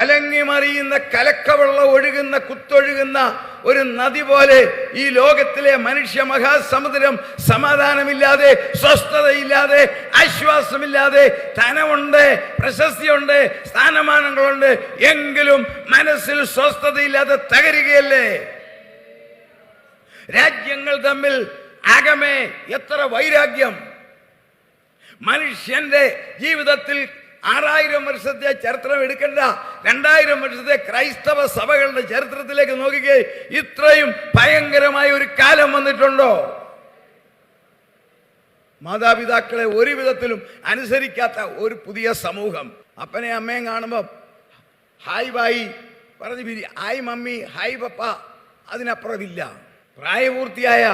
കലങ്ങി മറിയുന്ന കലക്കവെള്ളം ഒഴുകുന്ന കുത്തൊഴുകുന്ന ഒരു നദി പോലെ ഈ ലോകത്തിലെ മനുഷ്യ മഹാസമുദ്രം സമാധാനമില്ലാതെ സ്വസ്ഥതയില്ലാതെ ആശ്വാസമില്ലാതെ ധനമുണ്ട് പ്രശസ്തിയുണ്ട് സ്ഥാനമാനങ്ങളുണ്ട് എങ്കിലും മനസ്സിൽ സ്വസ്ഥതയില്ലാതെ തകരുകയല്ലേ? രാജ്യങ്ങൾ തമ്മിൽ അകമേ എത്ര വൈരാഗ്യം. മനുഷ്യന്റെ ജീവിതത്തിൽ ആറായിരം വർഷത്തെ ചരിത്രം എടുക്കണ്ട. രണ്ടായിരം വർഷത്തെ ക്രൈസ്തവ സഭകളുടെ ചരിത്രത്തിലേക്ക് നോക്കിക്കേ ഇത്രയും ഭയങ്കരമായ ഒരു കാലം വന്നിട്ടുണ്ടോ? മാതാപിതാക്കളെ ഒരു വിധത്തിലും അനുസരിക്കാത്ത ഒരു പുതിയ സമൂഹം. അപ്പനെ അമ്മയും കാണുമ്പോൾ ഹായ് ബായി പറഞ്ഞു പിരി ഹായ് മമ്മി ഹായ് പപ്പ. അതിനപ്പുറമില്ല. പ്രായപൂർത്തിയായ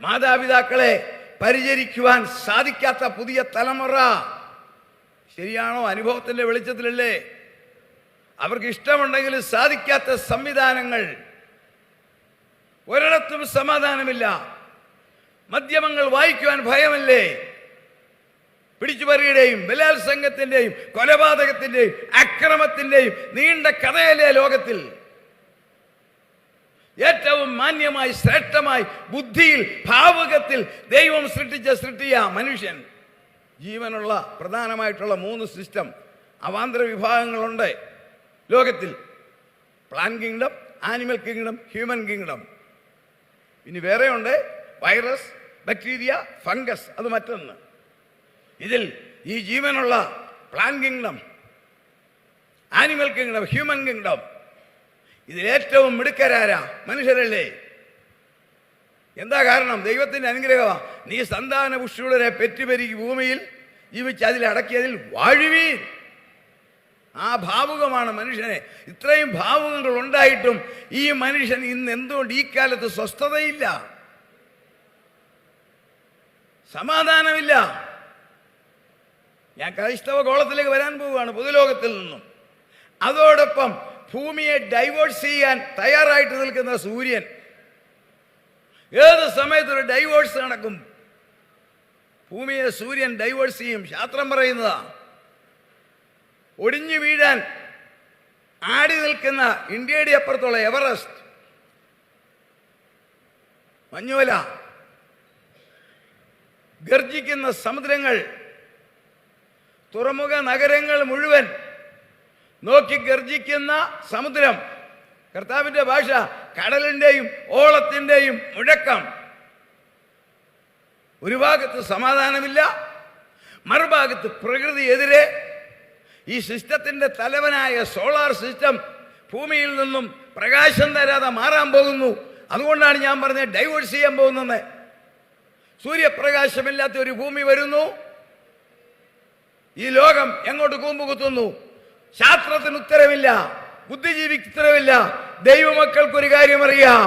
മാതാപിതാക്കളെ പരിചരിക്കുവാൻ സാധിക്കാത്ത പുതിയ തലമുറ. ശരിയാണോ അനുഭവത്തിന്റെ വെളിച്ചത്തിലല്ലേ? അവർക്ക് ഇഷ്ടമുണ്ടെങ്കിൽ സാധിക്കാത്ത സംവിധാനങ്ങൾ. ഒരിടത്തും സമാധാനമില്ല. മദ്യമങ്ങൾ വായിക്കുവാൻ ഭയമല്ലേ? പിടിച്ചുപറിയുടെയും ബലാത്സംഗത്തിന്റെയും കൊലപാതകത്തിന്റെയും അക്രമത്തിന്റെയും നീണ്ട കഥയല്ലേ ലോകത്തിൽ? ഏറ്റവും മാന്യമായി ശ്രേഷ്ഠമായി ബുദ്ധിയിൽ ഭാവുകത്തിൽ ദൈവം സൃഷ്ടിച്ച സൃഷ്ടിയ മനുഷ്യൻ. ജീവനുള്ള പ്രധാനമായിട്ടുള്ള മൂന്ന് സിസ്റ്റം അവാന്തര വിഭാഗങ്ങളുണ്ട്. ലോകത്തിൽ plant kingdom animal kingdom human kingdom. ഇനി വേറെയുണ്ട് വൈറസ് ബാക്ടീരിയ ഫംഗസ് അത് മറ്റൊന്ന്. ഇതിൽ ഈ ജീവനുള്ള plant kingdom animal kingdom human kingdom. ഇതിലേറ്റവും മിടുക്കരാരാ മനുഷ്യരല്ലേ? എന്താ കാരണം? ദൈവത്തിന്റെ അനുഗ്രഹമാണ് നീ സന്താന പുഷ്ടികളെ പെറ്റുപെരുകി ഭൂമിയിൽ ജീവിച്ച് അതിൽ അടക്കിയതിൽ വാഴുവീൻ. ആ ഭാവുകമാണ് മനുഷ്യനെ. ഇത്രയും ഭാവുകങ്ങൾ ഉണ്ടായിട്ടും ഈ മനുഷ്യൻ ഇന്ന് എന്തുകൊണ്ട് ഈ കാലത്ത് സ്വസ്ഥതയില്ല? സമാധാനമില്ല. ഞാൻ ക്രൈസ്തവ ഗോളത്തിലേക്ക് വരാൻ പോവുകയാണ് പൊതുലോകത്തിൽ നിന്നും. അതോടൊപ്പം ഭൂമിയെ ഡൈവേഴ്സ് ചെയ്യാൻ തയ്യാറായിട്ട് നിൽക്കുന്ന സൂര്യൻ ഏത് സമയത്ത് ഒരു ഡൈവേഴ്സ് നടക്കും? ഭൂമിയെ സൂര്യൻ ഡൈവേഴ്സ് ചെയ്യും. ശാസ്ത്രം പറയുന്നതാ. ഒടിഞ്ഞു വീഴാൻ ആടി നിൽക്കുന്ന ഇന്ത്യയുടെ അപ്പുറത്തുള്ള എവറസ്റ്റ്. മഞ്ഞുവല. ഗർജിക്കുന്ന സമുദ്രങ്ങൾ. തുറമുഖ നഗരങ്ങൾ മുഴുവൻ നോക്കി ഗർജിക്കുന്ന സമുദ്രം. കർത്താവിന്റെ ഭാഷ കടലിന്റെയും ഓളത്തിന്റെയും മുഴക്കം. ഒരു ഭാഗത്ത് സമാധാനമില്ല മറുഭാഗത്ത് പ്രകൃതി എതിരെ ഈ സിസ്റ്റത്തിന്റെ തലവനായ സോളാർ സിസ്റ്റം ഭൂമിയിൽ നിന്നും പ്രകാശം തരാതെ മാറാൻ പോകുന്നു. അതുകൊണ്ടാണ് ഞാൻ പറഞ്ഞത് ഡൈവേഴ്സ് ചെയ്യാൻ പോകുന്നത് സൂര്യപ്രകാശമില്ലാത്ത ഒരു ഭൂമി വരുന്നു. ഈ ലോകം എങ്ങോട്ട് കൂമ്പ് കുത്തുന്നു ശാസ്ത്രത്തിന് ഉത്തരവില്ല ബുദ്ധിജീവിക്ക് ദൈവമക്കൾക്ക് ഒരു കാര്യം അറിയാം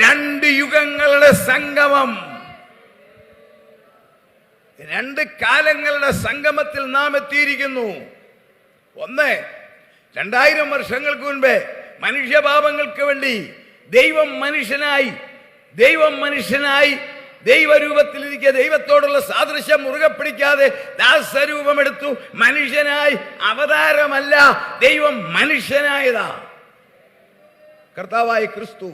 രണ്ട് യുഗങ്ങളുടെ സംഗമം. രണ്ട് കാലങ്ങളുടെ സംഗമത്തിൽ നാം എത്തിയിരിക്കുന്നു. ഒന്ന് രണ്ടായിരം വർഷങ്ങൾക്ക് മുൻപേ മനുഷ്യപാപങ്ങൾക്ക് വേണ്ടി ദൈവം മനുഷ്യനായി ദൈവം മനുഷ്യനായി ദൈവരൂപത്തിലിരിക്കുക ദൈവത്തോടുള്ള സാദൃശ്യം മുറുകെ പിടിക്കാതെ ദാസരൂപമെടുത്തു മനുഷ്യനായി അവതാരമല്ല ദൈവം മനുഷ്യനായതാ. കർത്താവായ ക്രിസ്തു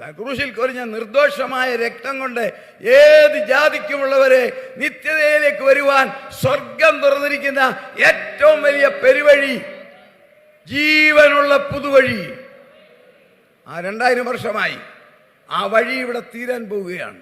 ക്രൂശിൽ കൊരിഞ്ഞ നിർദോഷമായ രക്തം കൊണ്ട് ഏത് ജാതിക്കുമുള്ളവരെ നിത്യതയിലേക്ക് വരുവാൻ സ്വർഗം തുറന്നിരിക്കുന്ന ഏറ്റവും വലിയ പെരുവഴി ജീവനുള്ള പുതുവഴി. ആ രണ്ടായിരം വർഷമായി ആ വഴി ഇവിടെ തീരാൻ പോവുകയാണ്.